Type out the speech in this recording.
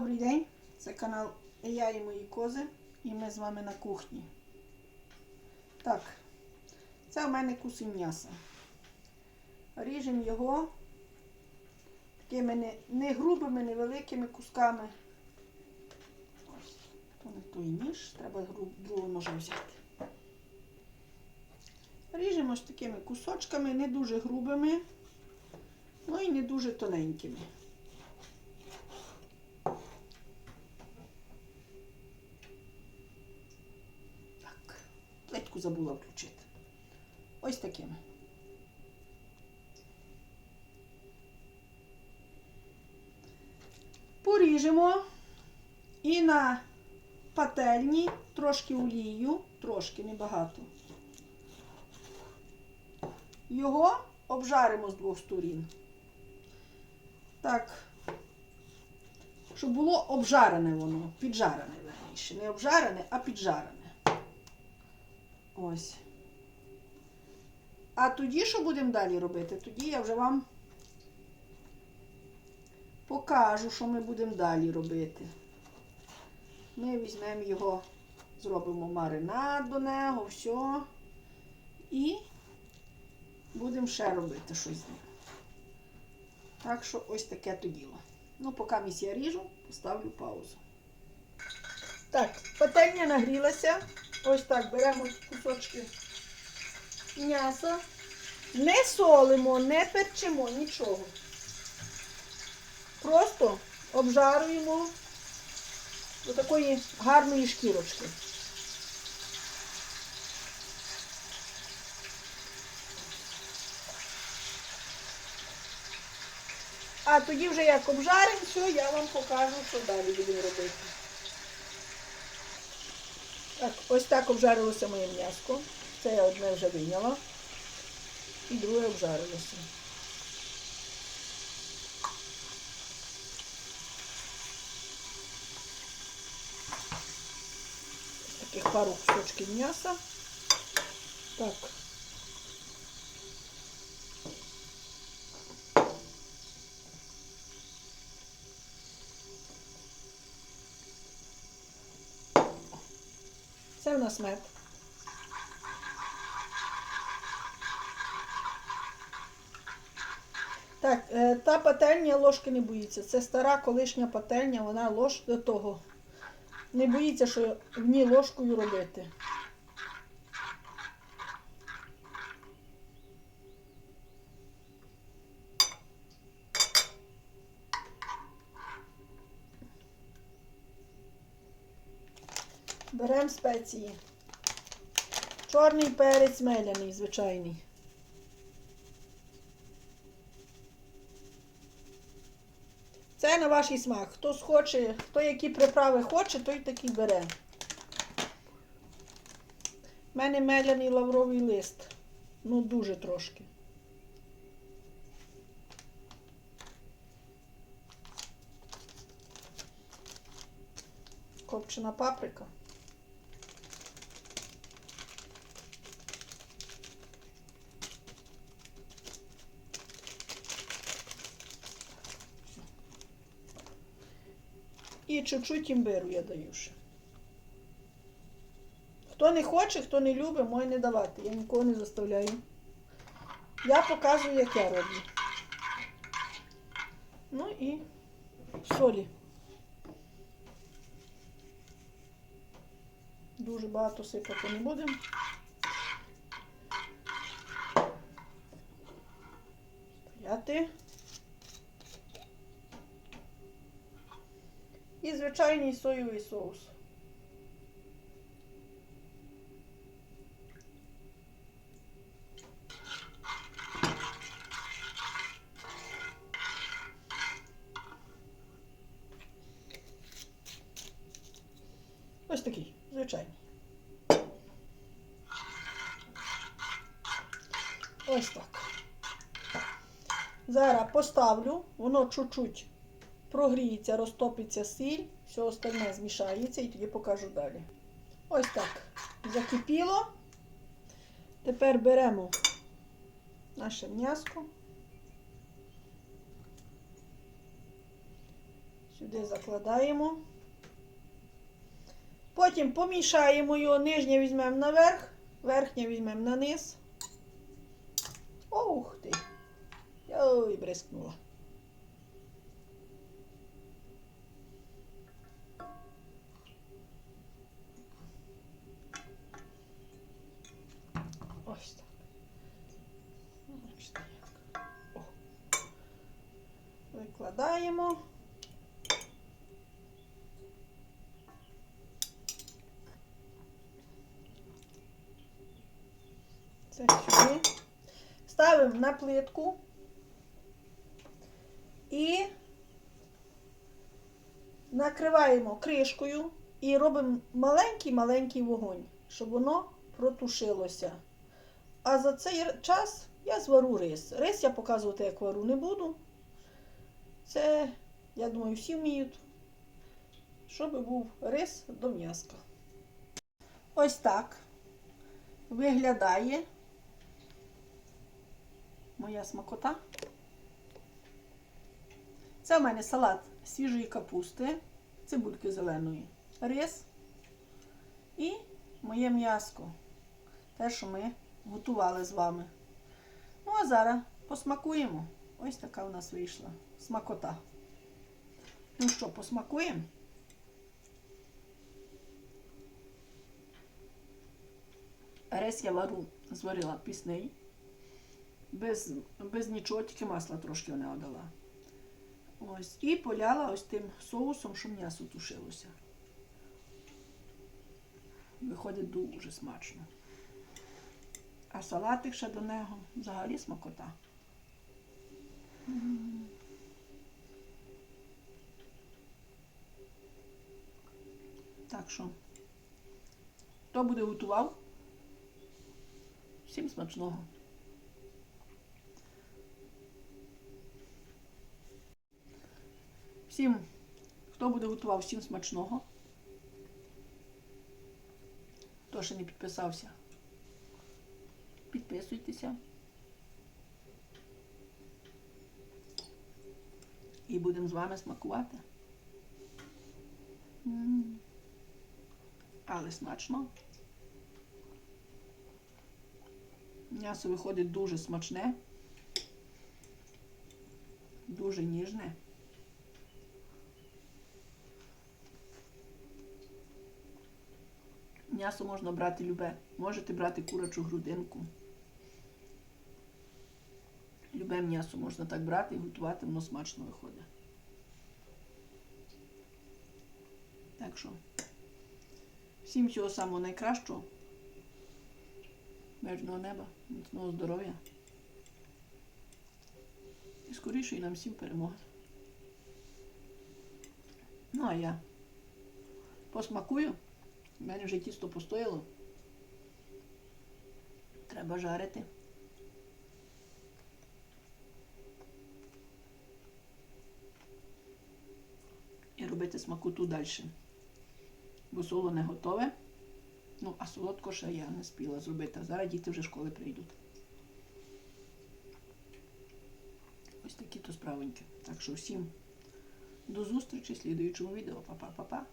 Добрий день! Це канал Я і мої кози. І ми з вами на кухні. Так, це у мене кусень м'яса. Ріжемо його такими не, не грубими, невеликими кусками. Ось, то не той ніж, треба другого ножа взяти. Ріжемо ось такими кусочками, не дуже грубими, ну і не дуже тоненькими. Так, плитку забула включити. Ось такими. Поріжемо і на пательні трошки олію, трошки небагато. Його обжаримо з двох сторін. Так, щоб було обжарене воно, піджарене верніше. Не обжарене, а піджарене. Ось. А тоді, що будемо далі робити? Тоді я вже вам покажу, що ми будемо далі робити. Ми візьмемо його, зробимо маринад до нього, все. І будемо ще робити щось з ним. Так що ось таке то діло. Ну, поки місь я ріжу, поставлю паузу. Так, пательня нагрілася. Ось так беремо кусочки м'яса. Не солимо, не перчимо, нічого. Просто обжарюємо до такої гарної шкірочки. А тоді вже як обжаримо, все, я вам покажу, що далі будемо робити. Так, ось так обжарилося моє м'яско. Це я одне вже вийняла. І друге обжарилося. Таких пару кусочків м'яса. Так. Це в нас мед. Так, е, та пательня ложки не боїться. Це стара колишня пательня, вона лож до того. Не боїться, що в ній ложкою робити. Беремо спеції. Чорний перець меляний, звичайний. Це на ваш смак. Хто схоче, хто які приправи хоче, той такі бере. У мене меляний лавровий лист. Ну, дуже трошки. Копчена паприка. І чуть-чуть імбиру я даю ще. Хто не хоче, хто не любить, може не давати. Я нікого не заставляю. Я показую, як я роблю. Ну і солі. Дуже багато сипати не будемо. Стояти. І звичайний соєвий соус. Ось такий, звичайний. Ось так. Зараз поставлю, воно чуть-чуть прогріється, розтопиться сіль, все остальне змішається і тоді покажу далі. Ось так. Закипіло. Тепер беремо наше м'яско. Сюди закладаємо. Потім помішаємо його, нижнє візьмемо наверх, верхнє візьмемо на низ. Ух ти! Ой, бризкнула. Викладаємо. Це сюди. Ставимо на плитку і накриваємо кришкою і робимо маленький-маленький вогонь, щоб воно протушилося. А за цей час я звару рис. Рис я показувати, як вару, не буду. Це, я думаю, всі вміють, щоб був рис до м'яска. Ось так виглядає моя смакота. Це в мене салат свіжої капусти, цибульки зеленої, рис і моє м'яско. Те, що ми готували з вами. Ну, а зараз посмакуємо. Ось така у нас вийшла смакота. Ну що, посмакуємо? Рис я вару, зварила пісний. Без, без нічого, тільки масла трошки вона дала. Ось. І поляла ось тим соусом, що м'ясо тушилося. Виходить дуже смачно. А салатик ще до нього взагалі смакота. Так що, хто буде готував? Всім смачного. Всім, хто буде готував, всім смачного. Хто ще не підписався, підписуйтеся. І будемо з вами смакувати. М. Але смачно. М'ясо виходить дуже смачне, дуже ніжне. М'ясо можна брати любе. Можете брати курячу грудинку. Любе м'ясо можна так брати і готувати, воно смачно виходить. Так що, всім всього самого найкращого. Мирного неба, міцного здоров'я. І скорішої нам всім перемоги. Ну, а я посмакую. У мене вже тісто постояло. Треба жарити. І робити смакоту далі. Бо соло не готове. Ну, а солодко ще я не спіла зробити. А зараз діти вже школи прийдуть. Ось такі то справоньки. Так що всім до зустрічі в слідуючому відео. Па-па-па-па.